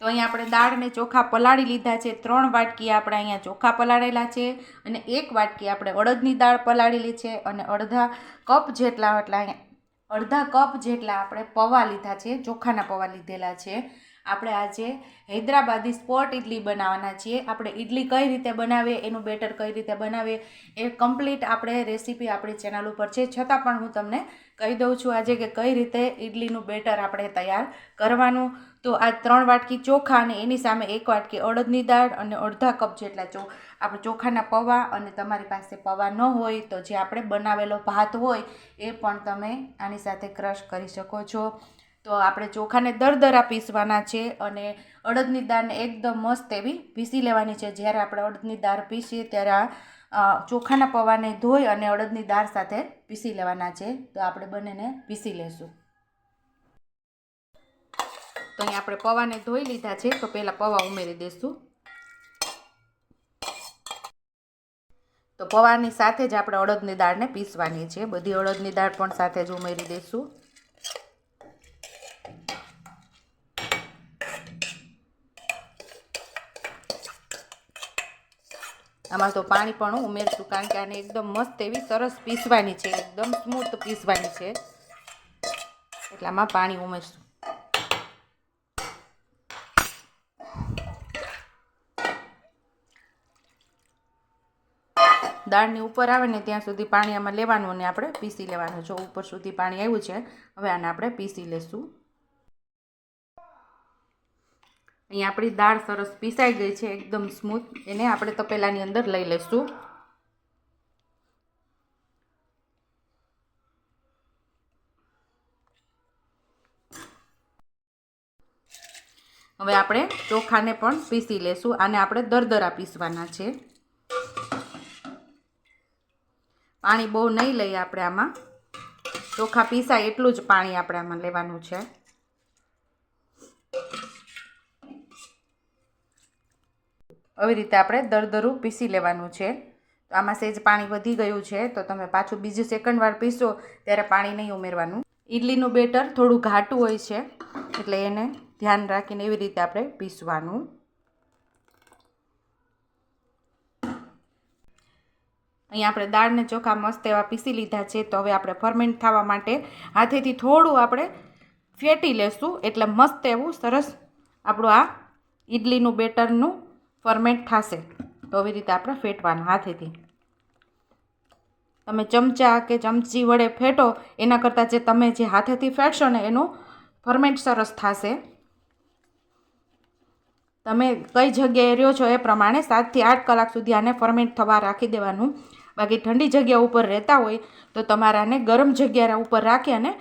તો અહીંયા આપણે દાળ અને ચોખા પલાળી લીધા છે. ત્રણ વાટકી આપણે અહીંયા ચોખા પલાળેલા છે અને એક વાટકી આપણે અડદની દાળ પલાળેલી છે અને અડધા કપ જેટલા, એટલા અહીંયા અડધા કપ જેટલા આપણે પૌવા લીધા છે, ચોખાના પૌવા લીધેલા છે. આપણે આજે હૈદરાબાદી સ્પોટ ઇડલી બનાવવાના છીએ. આપણે ઇડલી કઈ રીતે બનાવીએ, એનું બેટર કઈ રીતે બનાવીએ, એ કમ્પ્લીટ આપણે રેસીપી આપણી ચેનલ ઉપર છે. છતાં પણ હું તમને કહી દઉં છું આજે કે કઈ રીતે ઇડલીનું બેટર આપણે તૈયાર કરવાનું. તો આ ત્રણ વાટકી ચોખા અને એની સામે એક વાટકી અડદની દાળ અને અડધા કપ જેટલા ચો, આપણે ચોખાના પૌવા અને તમારી પાસે પૌવા ન હોય તો જે આપણે બનાવેલો ભાત હોય એ પણ તમે આની સાથે ક્રશ કરી શકો છો. તો આપણે ચોખાને દરદરા પીસવાના છે અને અડદની દાળને એકદમ મસ્ત એવી પીસી લેવાની છે. જ્યારે આપણે અડદની દાળ પીસીએ ત્યારે આ ચોખાના પૌવાને ધોઈ અને અડદની દાળ સાથે પીસી લેવાના છે. તો આપણે બંનેને પીસી લેશું. તો અહીં આપણે પૌવાને ધોઈ લીધા છે. તો પહેલાં પૌવા ઉમેરી દઈશું તો પૌવાની સાથે જ આપણે અડદની દાળને પીસવાની છે. બધી અડદની દાળ પણ સાથે જ ઉમેરી દઈશું આમાં તો પાણી પણ ઉમેરશું કારણ કે આને એકદમ મસ્ત એવી સરસ પીસવાની છે, એકદમ સ્મૂથ પીસવાની છે. એટલે આમાં પાણી ઉમેરશું. દાળની ઉપર આવે ને ત્યાં સુધી પાણી આમાં લેવાનું અને આપણે પીસી લેવાનું. જો ઉપર સુધી પાણી આવ્યું છે, હવે આને આપણે પીસી લેશું. અહીંયા આપણી દાળ સરસ પીસાઈ ગઈ છે, એકદમ સ્મૂથ એને આપણે તપેલાની અંદર લઈ લઈશું. હવે આપણે ચોખાને પણ પીસી લેશું, આને આપણે દરદરા પીસવાના છે. પાણી બહુ નહીં લઈએ આપણે આમાં. ચોખા પીસાય એટલું જ પાણી આપણે આમાં લેવાનું છે. આવી રીતે આપણે દરદરું પીસી લેવાનું છે. તો આમાં સહેજ પાણી વધી ગયું છે, તો તમે પાછું બીજું સેકન્ડ વાર પીસો, ત્યારે પાણી નહીં ઉમેરવાનું. ઇડલીનું બેટર થોડું ઘાટું હોય છે, એટલે એને ધ્યાન રાખીને એવી રીતે આપણે પીસવાનું. અહીંયા આપણે દાળને ચોખા મસ્ત એવા પીસી લીધા છે, તો હવે આપણે ફરમેન્ટ થવા માટે હાથેથી થોડું આપણે ફેટી લેશું, એટલે મસ્ત એવું સરસ આપણું આ ઇડલીનું બેટરનું ફરમેન્ટ થશે. તો આવી રીતે આપણે ફેટવાનું હાથેથી. તમે ચમચા કે ચમચી વડે ફેટો, એના કરતાં જે તમે જે હાથેથી ફેટશો ને એનું ફરમેન્ટ સરસ થશે. તમે કઈ જગ્યાએ રહ્યો છો એ પ્રમાણે સાતથી આઠ કલાક સુધી આને ફરમેન્ટ થવા રાખી દેવાનું. બાકી ઠંડી જગ્યા ઉપર રહેતા હોય તો તમારે આને ગરમ જગ્યા ઉપર રાખી અને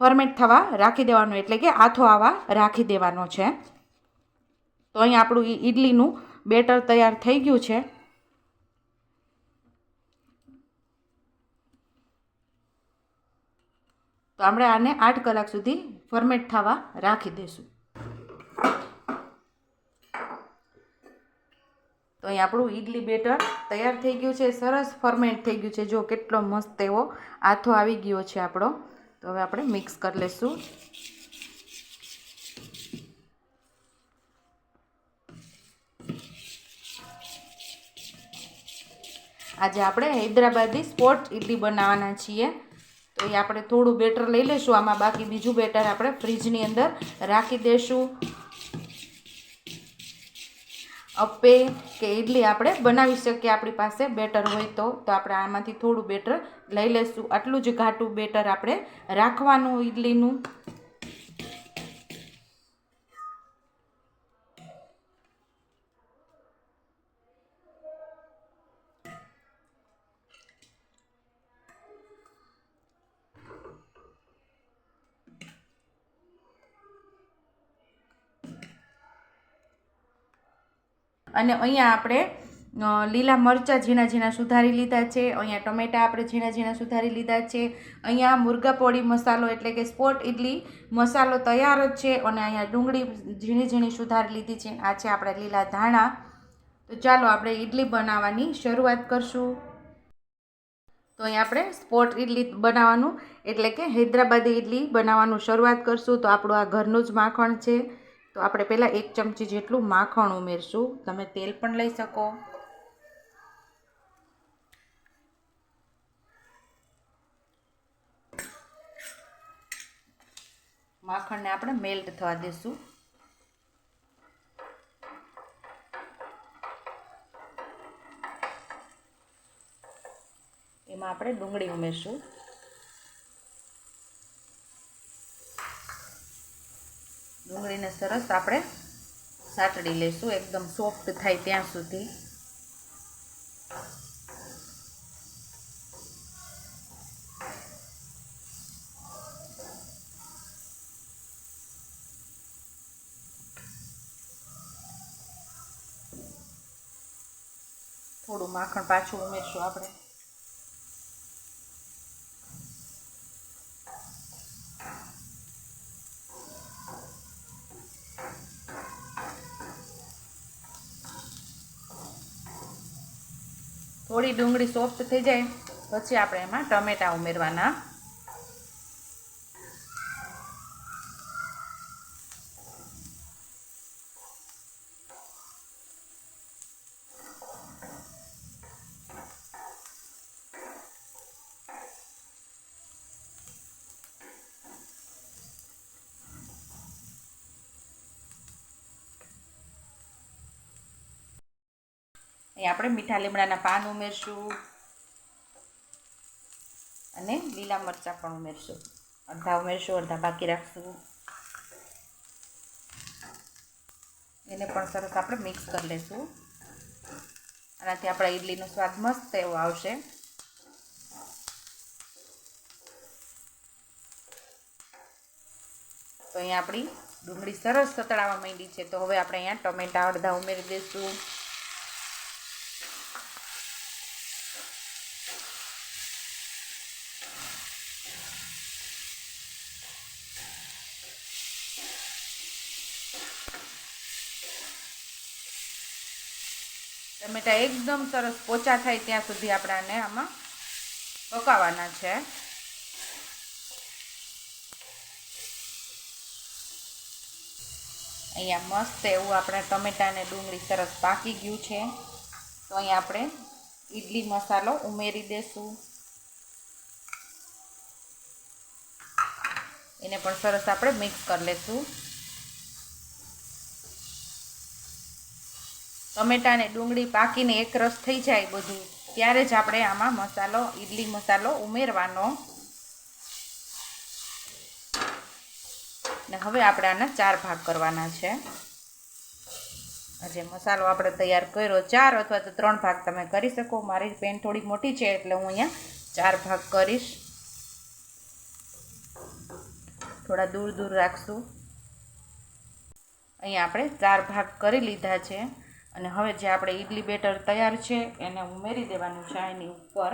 ફરમેન્ટ થવા રાખી દેવાનું. એટલે કે આથો આવા રાખી દેવાનો છે. તો અહીં આપણું ઈડલીનું બેટર તૈયાર થઈ ગયું છે. તો આપણે આને આઠ કલાક સુધી ફોર્મેટ થવા રાખી દઈશું. તો અહીં આપણું ઈડલી બેટર તૈયાર થઈ ગયું છે, સરસ ફરમેન્ટ થઈ ગયું છે. જો કેટલો મસ્ત એવો આથો આવી ગયો છે આપણો. તો હવે આપણે મિક્સ કરી લઈશું આજે આપણે હૈદરાબાદી સ્પોટ ઇડલી બનાવવાના છીએ. તો એ આપણે થોડું બેટર લઈ લઈશું. આમાં બાકી બીજું બેટર આપણે ફ્રીજની અંદર રાખી દઈશું. અપ્પે કે ઇડલી આપણે બનાવી શકીએ. આપણી પાસે બેટર હોય તો. તો આપણે આમાંથી થોડું બેટર લઈ લઈશું. આટલું જ ઘાટું બેટર આપણે રાખવાનું ઇડલીનું અને અહીંયા આપણે લીલા મરચાં ઝીણા ઝીણા સુધારી લીધા છે, અહીંયા ટમેટા આપણે ઝીણા ઝીણા સુધારી લીધા છે, અહીંયા મુરગા પોળી મસાલો એટલે કે સ્પોટ ઇડલી મસાલો તૈયાર જ છે અને અહીંયા ડુંગળી ઝીણી ઝીણી સુધારી લીધી છે. આ છે આપણા લીલા ધાણા. તો ચાલો આપણે ઇડલી બનાવવાની શરૂઆત કરશું. તો અહીં આપણે સ્પોટ ઇડલી બનાવવાનું, એટલે કે હૈદરાબાદી ઇડલી બનાવવાનું શરૂઆત કરશું. તો આપણું આ ઘરનું જ માખણ છે. તો આપણે પહેલાં એક ચમચી જેટલું માખણ ઉમેરશું. તમે તેલ પણ લઈ શકો. માખણને આપણે મેલ્ટ થવા દઈશું એમાં આપણે ડુંગળી ઉમેરશું. ડુંગળીને સરસ આપણે સાતડી લઈશું એકદમ સોફ્ટ થાય ત્યાં સુધી. થોડું માખણ પાછું ઉમેરશું આપણે. થોડી ડુંગળી સોફ્ટ થઈ જાય. પછી આપણે એમાં ટમેટાં ઉમેરવાના. અહીં આપણે મીઠા લીમડાના પાન ઉમેરશું. અને લીલા મરચાં પણ ઉમેરશું. અડધા ઉમેરશું, અડધા બાકી રાખશું. એને પણ સરસ આપણે મિક્સ કરી લઈશું આનાથી આપણા ઈડલીનો સ્વાદ મસ્ત એવો આવશે. તો અહીંયા આપણી ડુંગળી સરસ સતળાવા માંડી છે. તો હવે આપણે અહીંયા ટમેટા અડધા ઉમેરી દઈશું ટમેટા એકદમ સરસ પોચા થાય ત્યાં સુધી આપણાને આમાં પકાવવાના છે. અહીંયા મસ્ત એવું આપણે ટમેટા અને ડુંગળી સરસ પાકી ગયું છે. તો અહીંયા આપણે ઈડલી મસાલો ઉમેરી દેશું. એને પણ સરસ આપણે મિક્સ કરી લઈશું ટમેટા ને ડુંગળી પાકીને એક રસ થઈ જાય બધું, ત્યારે જ આપણે આમાં મસાલો, ઈડલી મસાલો ઉમેરવાનો. ને હવે આપણે આના ચાર ભાગ કરવાના છે. જે મસાલો આપણે તૈયાર કર્યો, ચાર અથવા તો ત્રણ ભાગ તમે કરી શકો. મારી પેન થોડી મોટી છે એટલે હું અહીંયા ચાર ભાગ કરીશ. થોડા દૂર દૂર રાખશું. અહીંયા આપણે ચાર ભાગ કરી લીધા છે. અને હવે જે આપણે ઈડલી બેટર તૈયાર છે, એને ઉમેરી દેવાનું છે એની ઉપર.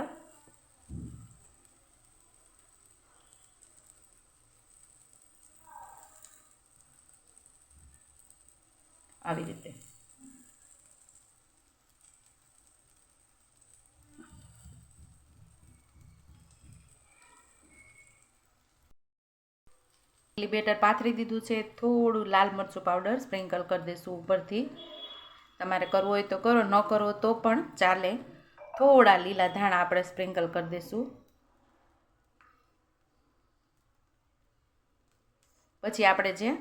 આવી રીતે. બેટર પાથરી દીધું છે, થોડું લાલ મરચું પાવડર સ્પ્રિંકલ કરી દઈશું ઉપરથી. તમારે કરવું હોય તો કરો, ન કરો તો પણ ચાલે. થોડા લીલા ધાણા આપણે સ્પ્રિંકલ કરી દઈશું. પછી આપણે જે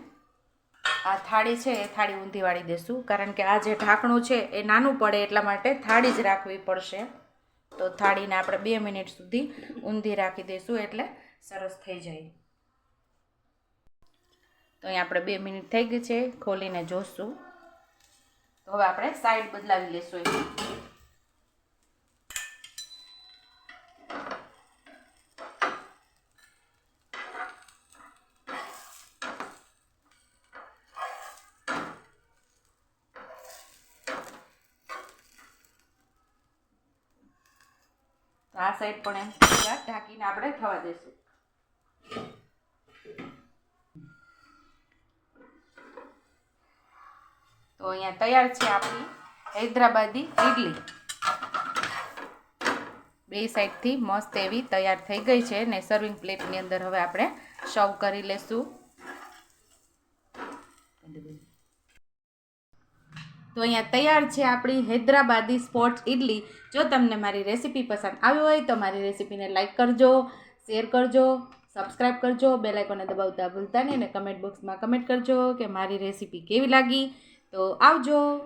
આ થાળી છે એ થાળી ઊંધી વાળી દઈશું. કારણ કે આ જે ઢાંકણું છે એ નાનું પડે એટલા માટે થાળી જ રાખવી પડશે. તો થાળીને આપણે બે મિનિટ સુધી ઊંધી રાખી દઈશું એટલે સરસ થઈ જાય. તો અહીં આપણે બે મિનિટ થઈ ગઈ છે, ખોલીને જોશું. તો હવે આપણે સાઈડ બદલાવી લેશું એની આ સાઈડ પણ એમ ઢાંકીને આપણે થવા દઈશું તો અહીંયા તૈયાર છે આપણી હૈદરાબાદી ઈડલી. બે સાઈડથી મસ્ત એવી તૈયાર થઈ ગઈ છે ને સર્વિંગ પ્લેટની અંદર હવે આપણે સર્વ કરી લેશું. તો અહીંયા તૈયાર છે આપણી હૈદરાબાદી સ્પોર્ટ્સ ઇડલી જો તમને મારી રેસીપી પસંદ આવી હોય તો મારી રેસીપીને લાઇક કરજો શેર કરજો સબસ્ક્રાઈબ કરજો બેલાઇકોને દબાવતા ભૂલતા નહીં અને કમેન્ટ બોક્સમાં કમેન્ટ કરજો કે મારી રેસીપી કેવી લાગી. તો આવજો.